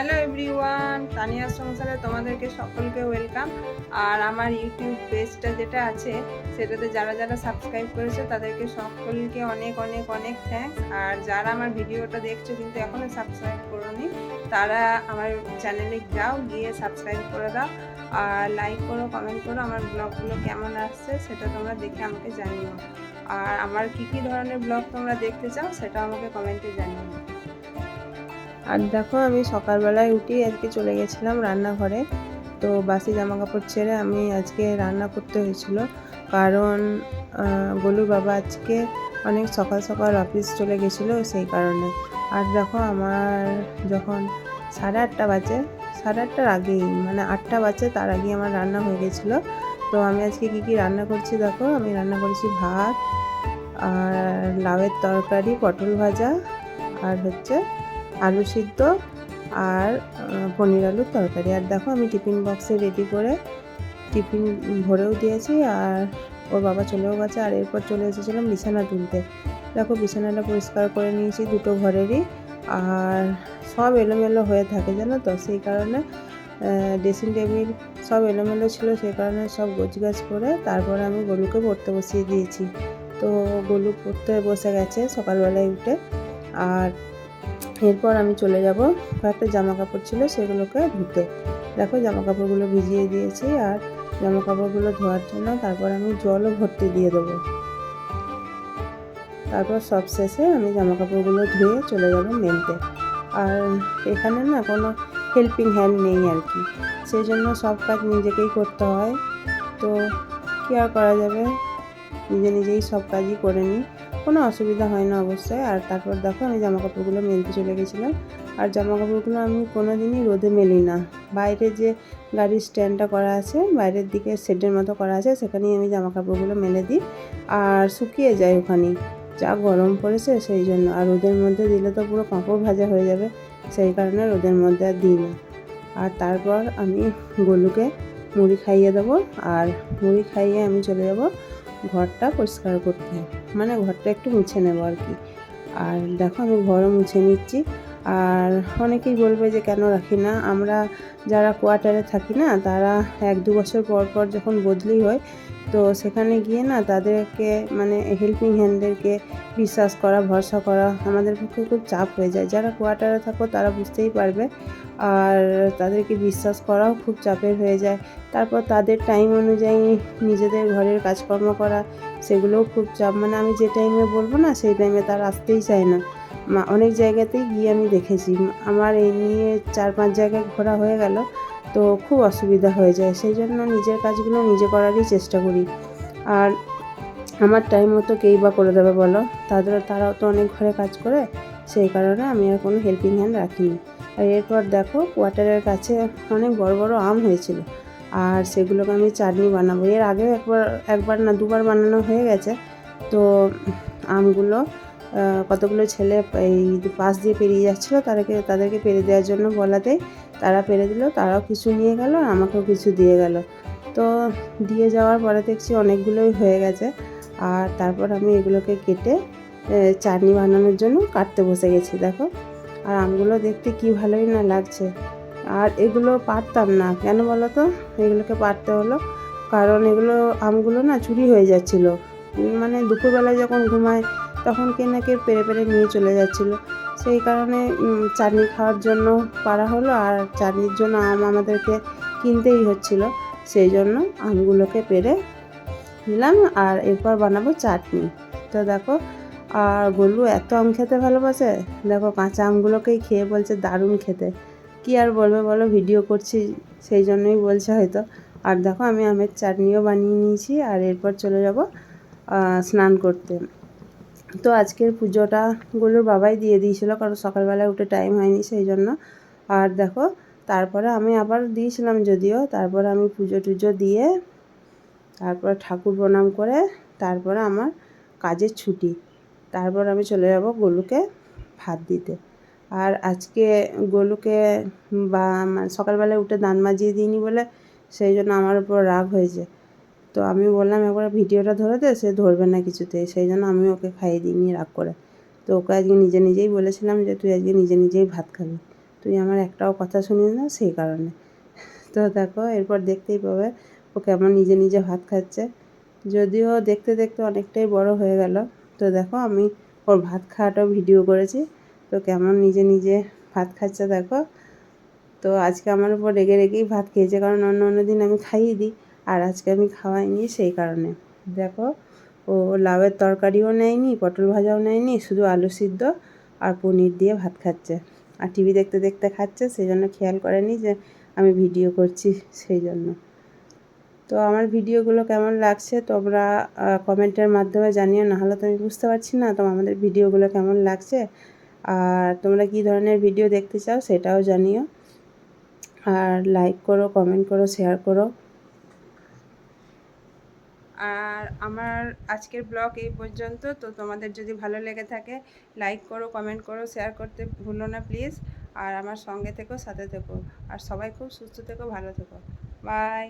Hello everyone তানিয়ার সংসারে তোমাদেরকে সকলকে ওয়েলকাম আর আমার ইউটিউব পেজটা যেটা আছে, সেটাতে যারা যারা সাবস্ক্রাইব করেছে, তাদেরকে সকলকে অনেক অনেক অনেক থ্যাঙ্কস আর যারা আমার ভিডিওটা দেখছ কিন্তু এখনও সাবস্ক্রাইব করোনি, তারা আমার চ্যানেলে যাও, গিয়ে সাবস্ক্রাইব করে দাও। আর লাইক করো কমেন্ট করো, আমার ব্লগগুলো কেমন আসছে, সেটা তোমরা দেখে আমাকে জানিও। আর আমার কি কি ধরনের ব্লগ তোমরা দেখতে চাও সেটা আমাকে কমেন্টে জানিও। আর দেখো, আমি সকালবেলায় উঠি আজকে চলে গেছিলাম রান্নাঘরে। তো বাসি জামা কাপড় ছেড়ে আমি আজকে রান্না করতে হয়েছিল। কারণ গোলুর বাবা আজকে অনেক সকাল সকাল অফিস চলে গেছিল সেই কারণে। আর দেখো, আমার যখন সাড়ে আটটা বাজে, সাড়ে আটটার আগেই মানে আটটা বাজে তার আগে আমার রান্না হয়ে গেছিল। তো আমি আজকে কী কী রান্না করছি দেখো, আমি রান্না করেছি ভাত, আর লাউয়ের তরকারি, পটল ভাজা, আর হচ্ছে আলু সিদ্ধ আর পনির আলুর তরকারি। আর দেখো আমি টিফিন বক্সে রেডি করে টিফিন ভরেও দিয়েছি আর ওর বাবা চলেও গেছে আর এরপর চলে এসেছিলাম বিছানা তুলতে। দেখো বিছানাটা পরিষ্কার করে নিয়েছি দুটো ঘরেরই আর সব এলোমেলো হয়ে থাকে জানো তো? সেই কারণে ড্রেসিং টেবিল সব এলোমেলো ছিল, সেই কারণে সব গোছগাছ করে তারপরে আমি গলুকে পড়তে বসিয়ে দিয়েছি। তো গলু পড়তে বসে গেছে সকালবেলায় উঠে। আর এরপর আমি চলে যাব। কয়েকটা জামা কাপড় ছিল সেগুলোকে ধুতে। দেখো জামা কাপড়গুলো ভিজিয়ে দিয়েছি আর জামা কাপড়গুলো ধোয়ার জন্য তারপর আমি জলও ভর্তি দিয়ে দেবো। তারপর সব শেষে আমি জামা কাপড়গুলো ধুয়ে চলে যাব মেলতে। আর এখানে না কোনো হেল্পিং হ্যান্ড নেই আর কি। সেই জন্য সব কাজ নিজেকেই করতে হয়। তো কী আর করা যাবে? নিজে নিজেই সব কাজই করে নিই। কোনো অসুবিধা হয় না অবশ্যই। আর তারপর দেখো আমি জামা কাপড়গুলো মেলতে চলে গেছিলাম। আর জামা কাপড়গুলো আমি কোনো দিনই রোদে মেলি না। বাইরে যে গাড়ির স্ট্যান্ডটা করা আছে, বাইরের দিকে শেডের মতো করা আছে, সেখানেই আমি জামা কাপড়গুলো মেলে দিই। আর শুকিয়ে যায় ওখানেই। যা গরম পড়েছে সেই জন্য। আর রোদের মধ্যে দিলে তো পুরো কাপড় ভাজা হয়ে যাবে। সেই কারণে রোদের মধ্যে আর দিই না। আর তারপর আমি গলুকে মুড়ি খাইয়ে দেবো। আর মুড়ি খাইয়ে আমি চলে যাব ঘরটা পরিষ্কার করতে। মানে ঘরটা একটু মুছে নেব আর কি। আর দেখো আমি ঘরও মুছে নিচ্ছি। আর অনেকেই বলবে যে কেন রাখি না? আমরা যারা কোয়ার্টারে থাকি না, তারা এক দু বছর পর পর যখন বদলি হয়, তো সেখানে গিয়ে না তাদেরকে মানে হেল্পিং হ্যান্ডদেরকে বিশ্বাস করা, ভরসা করা আমাদের পক্ষে খুব চাপ হয়ে যায়। যারা কোয়ার্টারে থাকো, তারা বুঝতেই পারবে আর তাদেরকে বিশ্বাস করাও খুব চাপের হয়ে যায়। তারপর তাদের টাইম অনুযায়ী নিজেদের ঘরের কাজকর্ম করা, সেগুলোও খুব চাপ। মানে আমি যে টাইমে বলব না, সেই টাইমে তার আসতেই চায় না। অনেক জায়গাতেই গিয়ে আমি দেখেছি। আমার এই নিয়ে চার পাঁচ জায়গায় ঘোরা হয়ে গেল, তো খুব অসুবিধা হয়ে যায়। সেই জন্য নিজের কাজগুলো নিজে করারই চেষ্টা করি। আর আমার টাইম মতো কেই বা করে দেবে বলো? তাদের তারাও তো অনেক ঘরে কাজ করে, সেই কারণে আমি আর কোনো হেল্পিং হ্যান্ড রাখিনি। আর এরপর দেখো কোয়ার্টারের কাছে অনেক বড় বড় আম হয়েছিল। আর সেগুলোকে আমি চাটনি বানাবো। এর আগেও একবার একবার না, দুবার বানানো হয়ে গেছে। তো আমগুলো কতগুলো ছেলে এই পাশ দিয়ে পেরিয়ে যাচ্ছিল, তাদেরকে তাদেরকে পেরে দেওয়ার জন্য বলাতে তারা পেরে দিল। তারাও কিছু নিয়ে গেল, আর আমাকেও কিছু দিয়ে গেল। তো দিয়ে যাওয়ার পরে দেখছি অনেকগুলোই হয়ে গেছে। আর তারপর আমি এগুলোকে কেটে চাটনি বানানোর জন্য কাটতে বসে গেছি, দেখো। আর আমগুলো দেখতে কি ভালোই না লাগছে। আর এগুলো পারতাম না, কেন বলো তো এগুলোকে পারতে হলো। কারণ এগুলো আমগুলো না চুরি হয়ে যাচ্ছিল। মানে দুপুরবেলায় যখন ঘুমায় তখন কে না কে পেরে পেরে নিয়ে চলে যাচ্ছিল। সেই কারণে চাটনি খাওয়ার জন্য পারা হলো আর চাটনির জন্য আম আমাদেরকে কিনতেই হচ্ছিল। সেই জন্য আমগুলোকে পেরে নিলাম আর এরপর বানাবো চাটনি। তো দেখো, আর গলু এত আম খেতে ভালোবাসে। দেখো কাঁচা আমগুলোকেই খেয়ে বলছে দারুণ খেতে। কি আর বলবে বলো, ভিডিও করছি, সেই জন্যই বলছে হয়তো। আর দেখো আমি আমের চাটনিও বানিয়ে নিয়েছি আর এরপর চলে যাব স্নান করতে। তো আজকের পুজোটা গলুর বাবাই দিয়ে দিয়েছিল, কারণ সকালবেলায় উঠে টাইম হয়নি সেই জন্য। আর দেখো, তারপরে আমি আবার দিয়েছিলাম যদিও, তারপরে আমি পুজো টুজো দিয়ে তারপর ঠাকুর প্রণাম করে তারপরে আমার কাজের ছুটি। তারপর আমি চলে যাব গলুকে ভাত দিতে। আর আজকে গলুকে বা মানে সকালবেলায় উঠে দান মাজিয়ে দিইনি বলে সেই জন্য আমার উপর রাগ হয়েছে। তো আমি বললাম, একবার ভিডিওটা ধরে দে, সে ধরবে না কিছুতেই। সেই জন্য আমি ওকে খাইয়ে দিইনি রাগ করে। তো ওকে আজকে নিজে নিজেই বলেছিলাম যে, তুই আজকে নিজে নিজেই ভাত খাবি। তুই আমার একটাও কথা শুনিস না সেই কারণে। তো দেখো, এরপর দেখতেই পাবে কেমন নিজে নিজে ভাত খাচ্ছে। যদিও দেখতে দেখতে অনেকটাই বড় হয়ে গেল। তো দেখো আমি ওর ভাত খাওয়াটাও ভিডিও করেছি। তো কেমন নিজে নিজে ভাত খাচ্ছে দেখো। তো আজকে আমার উপর রেগে রেগেই ভাত খেয়েছে কারণ অন্য অন্য দিন আমি খাইয়ে দিই আর আজকে আমি খাওয়াইনি সেই কারণে। দেখো ও লাউয়ের তরকারিও নেয়নি, পটল ভাজাও নেয়নি, শুধু আলু সিদ্ধ আর পনির দিয়ে ভাত খাচ্ছে। আর টিভি দেখতে দেখতে খাচ্ছে, সেই জন্য খেয়াল করেনি যে আমি ভিডিও করছি সেই জন্য। তো আমার ভিডিওগুলো কেমন লাগছে তোমরা কমেন্টের মাধ্যমে জানিও নাহলে তো আমি বুঝতে পারছি না তো আমাদের ভিডিওগুলো কেমন লাগছে। আর তোমরা কী ধরনের ভিডিও দেখতে চাও সেটাও জানিও। আর লাইক করো কমেন্ট করো শেয়ার করো। আর আমার আজকের ব্লগ এই পর্যন্ত। তো তোমাদের যদি ভালো লেগে থাকে লাইক করো কমেন্ট করো শেয়ার করতে ভুলো না প্লিজ আর আমার সঙ্গে থেকো, সাথে থেকো। আর সবাই খুব সুস্থ থেকো, ভালো থেকো। বাই